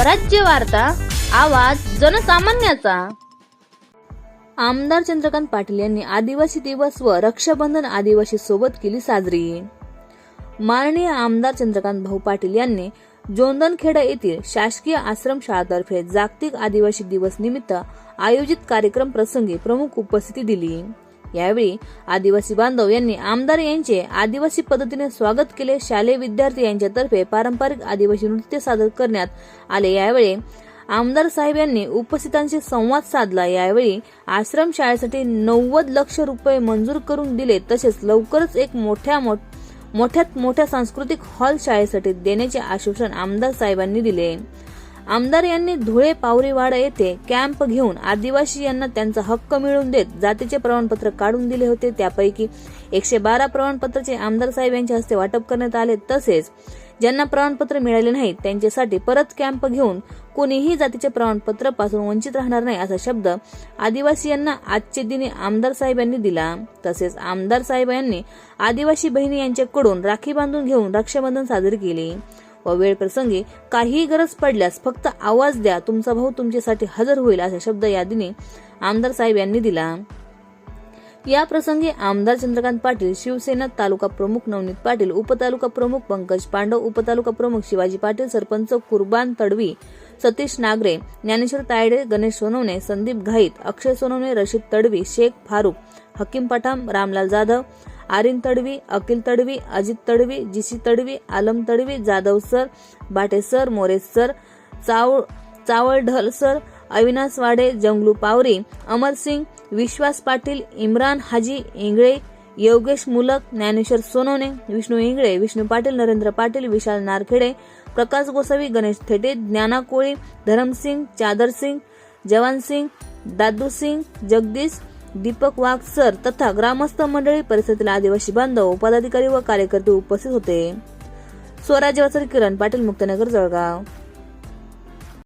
स्वराज्य वार्ता आवाज जनसामान्याचा. आमदार चंद्रकांत पाटील यांनी आदिवासी दिवस व रक्षाबंधन आदिवासी सोबत केली साजरी. माननीय आमदार चंद्रकांत भाऊ पाटील यांनी जोंदनखेडा येथील शासकीय आश्रमशाळातर्फे जागतिक आदिवासी दिवस निमित्त आयोजित कार्यक्रम प्रसंगी प्रमुख उपस्थिती दिली. यावेळी आदिवासी बांधव यांनी आमदार यांचे आदिवासी पद्धतीने स्वागत केले. शालेय विद्यार्थी यांच्यातर्फे पारंपरिक आदिवासी नृत्य सादर करण्यात आले. यावेळी आमदार साहेब यांनी उपस्थितांशी संवाद साधला. यावेळी आश्रम शाळेसाठी नव्वद लक्ष रुपये मंजूर करून दिले. तसेच लवकरच एक मोठ्या मोठ्यात मोठ्या सांस्कृतिक हॉल शाळेसाठी देण्याचे आश्वासन आमदार साहेबांनी दिले. आमदार यांनी धुळे पावरीवाडा येथे कॅम्प घेऊन आदिवासी यांना त्यांचा हक्क मिळवून देत जातीचे प्रमाणपत्र काढून दिले होते. त्यापैकी एकशे बारा प्रमाणपत्राचे आमदार साहेब यांच्या हस्ते वाटप करण्यात आले. तसेच ज्यांना प्रमाणपत्र मिळाले नाही त्यांच्यासाठी परत कॅम्प घेऊन कोणीही जातीचे प्रमाणपत्रपासून वंचित राहणार नाही असा शब्द आदिवासी यांना आजचे दिनी आमदार साहेब यांनी दिला. तसेच आमदार साहेब यांनी आदिवासी बहिणी यांच्याकडून राखी बांधून घेऊन रक्षाबंधन साजरी केली. व वेळ प्रसंगी काहीही गरज पडल्यास फक्त आवाज द्या. तुमचा भाऊ तुमच्यासाठी हजर होईल असा शब्द यादीने आमदार साहेब यांनी दिला. या प्रसंगी आमदार चंद्रकांत पाटील शिवसेना तालुका प्रमुख नवनीत पाटील उपतालुका प्रमुख पंकज पांडव उपतालुका प्रमुख Shivaji Patil sarpanch Kurban Tadvi Satish Nagare Dnyaneshwar Tayde Ganesh Sonawane Sandeep Ghait Akshay Sonawane Rashid Tadvi Shaikh Farooq Hakim Pathan Ramlal Jadhav Arin Tadvi Akil Tadvi Ajit Tadvi जिशी Tadvi Alam Tadvi Jadhav sir Bate sir More sir चाव चावळढल सर अविनाश वाडे जंगलू पावरी अमर सिंग विश्वास पाटील इम्रान हाजी इंगळे योगेश मुलक ज्ञानेश्वर सोनोने विष्णू इंगळे विष्णू पाटील नरेंद्र पाटील विशाल नारखेडे प्रकाश गोसावी गणेश थेटे ज्ञाना कोळी धरमसिंग चादर सिंग जवान सिंग दादू सिंग जगदीश दीपक वाघ सर तथा ग्रामस्थ मंडळी परिसरातील आदिवासी बांधव पदाधिकारी व कार्यकर्ते उपस्थित होते. स्वराज्यवासर किरण पाटील मुक्तनगर जळगाव.